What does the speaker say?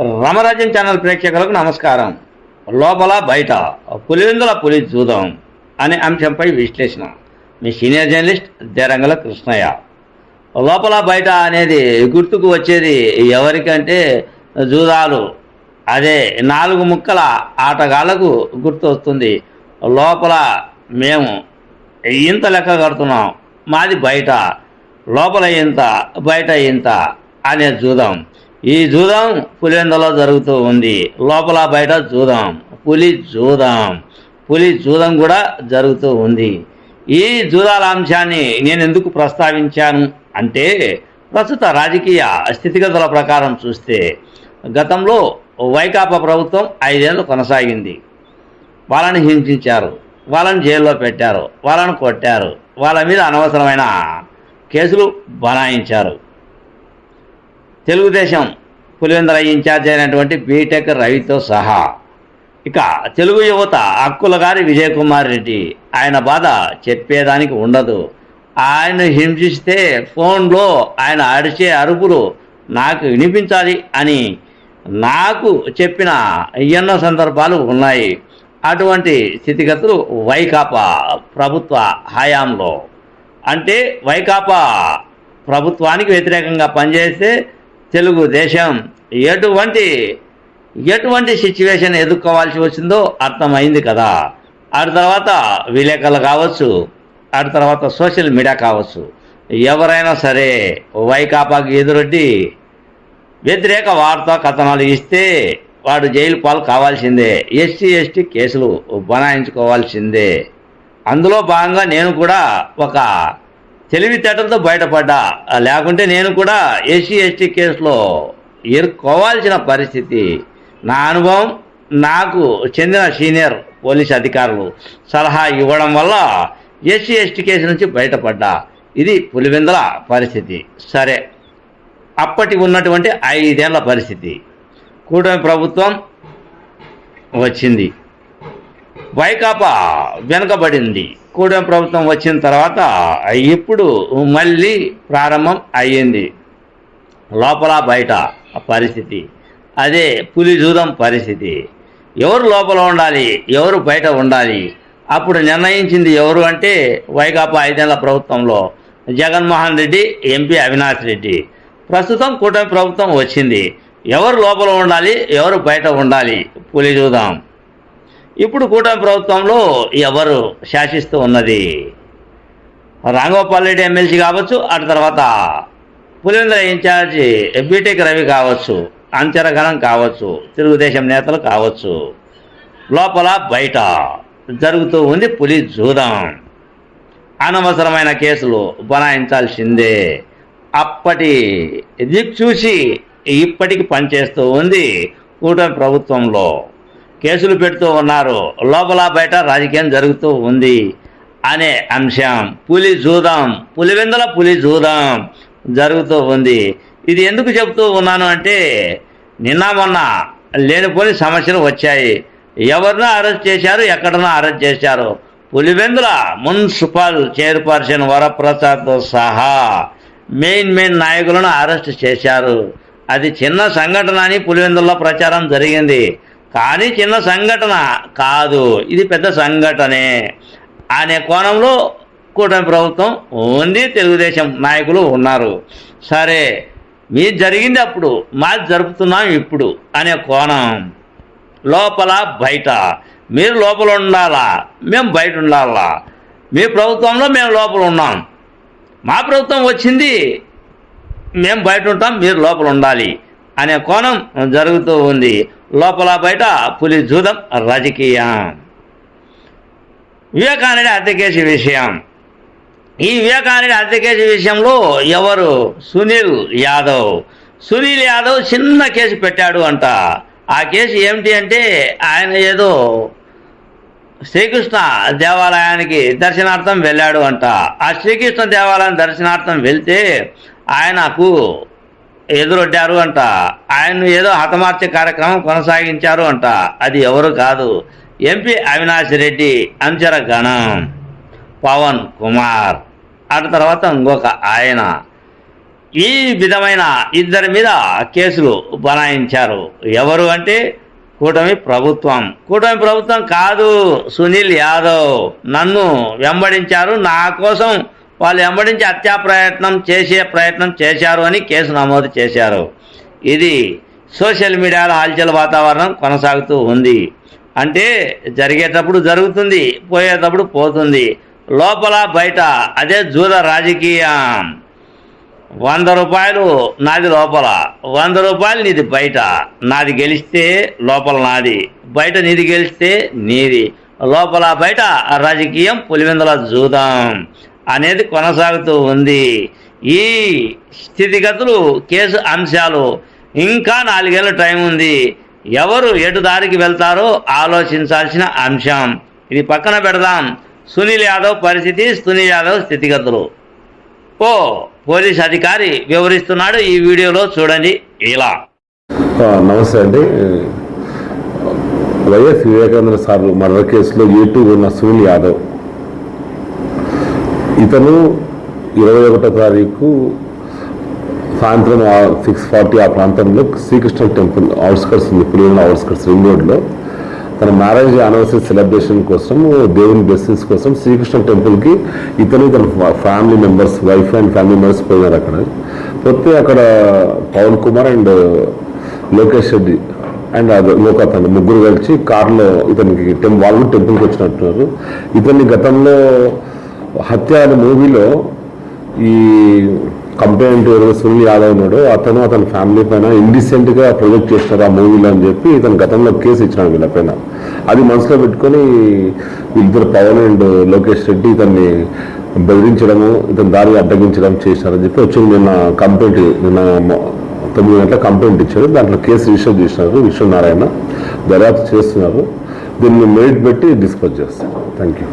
Ramarajyam channel ప్రేక్షకులకు నమస్కారం. లోపల బయట పులివెందుల పులి చూద్దాం అనే అంశంపై విశ్లేషణ. మీ సీనియర్ జర్నలిస్ట్ దేరంగల కృష్ణయ్య. లోపల బయట అనేది గుర్తుకు వచ్చేది ఎవరికంటే జూదాలు. అదే నాలుగు ముక్కల ఆటగాళ్ళకు గుర్తు వస్తుంది. లోపల మేము ఇంత లెక్క కడుతున్నాం. మాది బయట. లోపల ఇంత బయట ఇంత అనే చూద్దాం ఈ జూదం పులివెందులో జరుగుతూ ఉంది. లోపల బయట జూదం పులి జూదం పులి జూదం కూడా జరుగుతూ ఉంది. ఈ జూదాల అంశాన్ని నేను ఎందుకు ప్రస్తావించాను అంటే ప్రస్తుత రాజకీయ స్థితిగతుల ప్రకారం చూస్తే గతంలో వైకాపా ప్రభుత్వం ఐదేళ్ళు కొనసాగింది. వాళ్ళని హింసించారు వాళ్ళని జైల్లో పెట్టారు వాళ్ళని కొట్టారు వాళ్ళ మీద అనవసరమైన కేసులు బనాయించారు. తెలుగుదేశం పులివెందుల ఇన్ఛార్జ్ అయినటువంటి బీటెక్ రవితో సహా. ఇక తెలుగు యువత హక్కుల గారి విజయ్ కుమార్ రెడ్డి. ఆయన బాధ చెప్పేదానికి ఉండదు. ఆయన హింసిస్తే ఫోన్లో ఆయన అడిచే అరుపులు నాకు వినిపించాలి అని నాకు చెప్పిన ఎన్నో సందర్భాలు ఉన్నాయి. అటువంటి స్థితిగతులు వైకాపా ప్రభుత్వ హయాంలో. అంటే వైకాపా ప్రభుత్వానికి వ్యతిరేకంగా పనిచేస్తే తెలుగుదేశం ఎటువంటి ఎటువంటి సిచ్యువేషన్ ఎదుర్కోవాల్సి వచ్చిందో అర్థమైంది కదా. ఆ తర్వాత విలేకరులు కావచ్చు ఆ తర్వాత సోషల్ మీడియా కావచ్చు. ఎవరైనా సరే వైకాపాకి ఎదురొడ్డి వ్యతిరేక వార్తా కథనాలు ఇస్తే వాడు జైలు పాలు కావాల్సిందే. ఎస్సీ ఎస్టీ కేసులు బనాయించుకోవాల్సిందే. అందులో భాగంగా నేను కూడా ఒక తెలివితేటలతో బయటపడ్డా. లేకుంటే నేను కూడా ఎస్సీ ఎస్టీ కేసులో ఎదుర్కోవాల్సిన పరిస్థితి. నా అనుభవం నాకు చెందిన సీనియర్ పోలీస్ అధికారులు సలహా ఇవ్వడం వల్ల ఎస్సీ ఎస్టీ కేసు నుంచి బయటపడ్డా. ఇది పులివెందుల పరిస్థితి. సరే. అప్పటి ఉన్నటువంటి ఐదేళ్ళ పరిస్థితి. కూటమి ప్రభుత్వం వచ్చింది. వైకాపా వెనుకబడింది. కూటమి ప్రభుత్వం వచ్చిన తర్వాత ఇప్పుడు మళ్ళీ ప్రారంభం అయ్యింది. లోపల బయట పరిస్థితి. అదే పులి జూదం పరిస్థితి. ఎవరు లోపల ఉండాలి ఎవరు బయట ఉండాలి? అప్పుడు నిర్ణయించింది ఎవరు అంటే వైకాపా ఐదేళ్ళ ప్రభుత్వంలో జగన్మోహన్ రెడ్డి ఎంపీ అవినాష్ రెడ్డి. ప్రస్తుతం కూటమి ప్రభుత్వం వచ్చింది. ఎవరు లోపల ఉండాలి ఎవరు బయట ఉండాలి పులి చూద్దాం ఇప్పుడు కూటమి ప్రభుత్వంలో ఎవరు శాసిస్తూ ఉన్నది? రాంగోపాల్ రెడ్డి ఎమ్మెల్సీ కావచ్చు అటు తర్వాత పులివెందుల ఇన్ఛార్జి బీటెక్ రవి కావచ్చు అంచరగణం కావచ్చు తెలుగుదేశం నేతలు కావచ్చు. లోపల బయట జరుగుతూ ఉంది పులి జూదం. అనవసరమైన కేసులు బనాయించాల్సిందే. అప్పటి దిక్కు చూసి ఇప్పటికి పనిచేస్తూ ఉంది కూటమి ప్రభుత్వంలో. కేసులు పెడుతూ ఉన్నారు. లోపల బయట రాజకీయం జరుగుతూ ఉంది అనే అంశం. పులి చూదాం పులివెందుల పులి చూదాం జరుగుతూ ఉంది. ఇది ఎందుకు చెబుతూ ఉన్నాను అంటే నిన్న మొన్న లేనిపోని సమస్యలు వచ్చాయి. ఎవరినో అరెస్ట్ చేశారు ఎక్కడనో అరెస్ట్ చేశారు. పులివెందుల మున్సిపల్ చైర్పర్సన్ వరప్రసాద్తో సహా మెయిన్ మెయిన్ నాయకులను అరెస్ట్ చేశారు. అది చిన్న సంఘటన అని పులివెందుల్లో ప్రచారం జరిగింది. కానీ చిన్న సంఘటన కాదు. ఇది పెద్ద సంఘటనే. అనే కోణంలో కూటమి ప్రభుత్వం ఉంది తెలుగుదేశం నాయకులు ఉన్నారు. సరే మీది జరిగింది అప్పుడు మాది జరుపుతున్నాం ఇప్పుడు అనే కోణం. లోపల బయట. మీరు లోపల ఉండాలా? మేము బయట ఉండాలా? మీ ప్రభుత్వంలో మేము లోపల ఉన్నాం. మా ప్రభుత్వం వచ్చింది మేము బయట ఉంటాం మీరు లోపల ఉండాలి. అనే కోణం జరుగుతూ ఉంది. లోపల బయట పులి జూదం రాజకీయం. వివేకానంద హత్యకేసి విషయం. ఈ వివేకానంద హత్యకేసి విషయంలో ఎవరు? సునీల్ యాదవ్. సునీల్ యాదవ్ చిన్న కేసు పెట్టాడు అంట. ఆ కేసు ఏమిటి అంటే ఆయన ఏదో శ్రీకృష్ణ దేవాలయానికి దర్శనార్థం వెళ్ళాడు అంట. ఆ శ్రీకృష్ణ దేవాలయం దర్శనార్థం వెళ్తే ఆయనకు ఎదురొడ్డారు అంట. ఆయన్ను ఏదో హతమార్చే కార్యక్రమం కొనసాగించారు అంట. అది ఎవరు కాదు. ఎంపీ అవినాష్ రెడ్డి అంచర గణం పవన్ కుమార్. అటు తర్వాత ఇంకొక ఆయన. ఈ విధమైన ఇద్దరి మీద కేసులు బనాయించారు. ఎవరు అంటే కూటమి ప్రభుత్వం. కూటమి ప్రభుత్వం కాదు సునీల్ యాదవ్. నన్ను వెంబడించారు. నా కోసం వాళ్ళు వెంబడించి హత్యా ప్రయత్నం చేసే ప్రయత్నం చేశారు అని కేసు నమోదు చేశారు. ఇది సోషల్ మీడియాలో హల్చల్ వాతావరణం కొనసాగుతూ ఉంది. అంటే జరిగేటప్పుడు జరుగుతుంది పోయేటప్పుడు పోతుంది. లోపల బయట అదే జూద రాజకీయం. వంద రూపాయలు నాది లోపల వంద రూపాయలు నీది బయట. నాది గెలిస్తే లోపల నాది బయట నీది గెలిస్తే నీది. లోపల బయట రాజకీయం పులివెందుల జూదం. అనేది కొనసాగుతూ ఉంది. ఈ స్థితిగతులు కేసు అంశాలు ఇంకా నాలుగేళ్ళ టైం ఉంది. ఎవరు ఎటు దారికి వెళ్తారో ఆలోచించాల్సిన అంశం. ఇది పక్కన పెడదాం. సునీల్ యాదవ్ పరిస్థితి సునీల్ యాదవ్ స్థితిగతులు. ఓ పోలీస్ అధికారి వివరిస్తున్నాడు ఈ వీడియోలో చూడండి ఇలా. నమస్తే అండి. వైఎస్ వివేకానంద సార్ మర్డర్ కేసులో ఏటూ ఉన్న సునీల్ యాదవ్? ఇతను ఇరవై ఒకటో తారీఖు సాయంత్రం సిక్స్ ఫార్టీ ఆ ప్రాంతంలో శ్రీకృష్ణ టెంపుల్ అవుట్స్కర్ట్స్ ఉంది పులివెందుల అవుట్స్కర్ట్స్ రింగ్ రోడ్లో. తన మ్యారేజ్ యానివర్సరీ సెలబ్రేషన్ కోసం దేవుని బ్లెస్సింగ్స్ కోసం శ్రీకృష్ణ టెంపుల్కి ఇతను తన family members wife and family members పోయినారు అక్కడ. పోతే అక్కడ పవన్ కుమార్ అండ్ లోకేష్ రెడ్డి అండ్ అది లోకత్ ముగ్గురు కలిసి కార్లో ఇతనికి టెంపుల్ వాళ్ళు టెంపుల్కి వచ్చినట్టున్నారు ఇతన్ని గతంలో హత్య అనే మూవీలో ఈ కంప్లైంట్ ఎవరైతే సునీల్ యాదవ్ ఉన్నాడు అతను అతని ఫ్యామిలీ పైన ఇండిసెంట్గా ప్రొజెక్ట్ చేస్తారు ఆ మూవీలో అని చెప్పి ఇతను గతంలో కేసు ఇచ్చినాడు వీళ్ళపైన అది మనసులో పెట్టుకొని వీళ్ళిద్దరు పవన్ అండ్ లోకేష్ రెడ్డి ఇతన్ని బెదిరించడము ఇతని దారి అడ్డగించడం చేశారని చెప్పి వచ్చి నిన్న కంప్లైంట్ నిన్న తొమ్మిది గంటల కంప్లైంట్ ఇచ్చారు. దాంట్లో కేసు రిజిస్టర్ చేసినారు విశ్వనారాయణ. దర్యాప్తు చేస్తున్నారు. దీన్ని మెరిట్ పెట్టి డిస్పోజ్ చేస్తారు. Thank you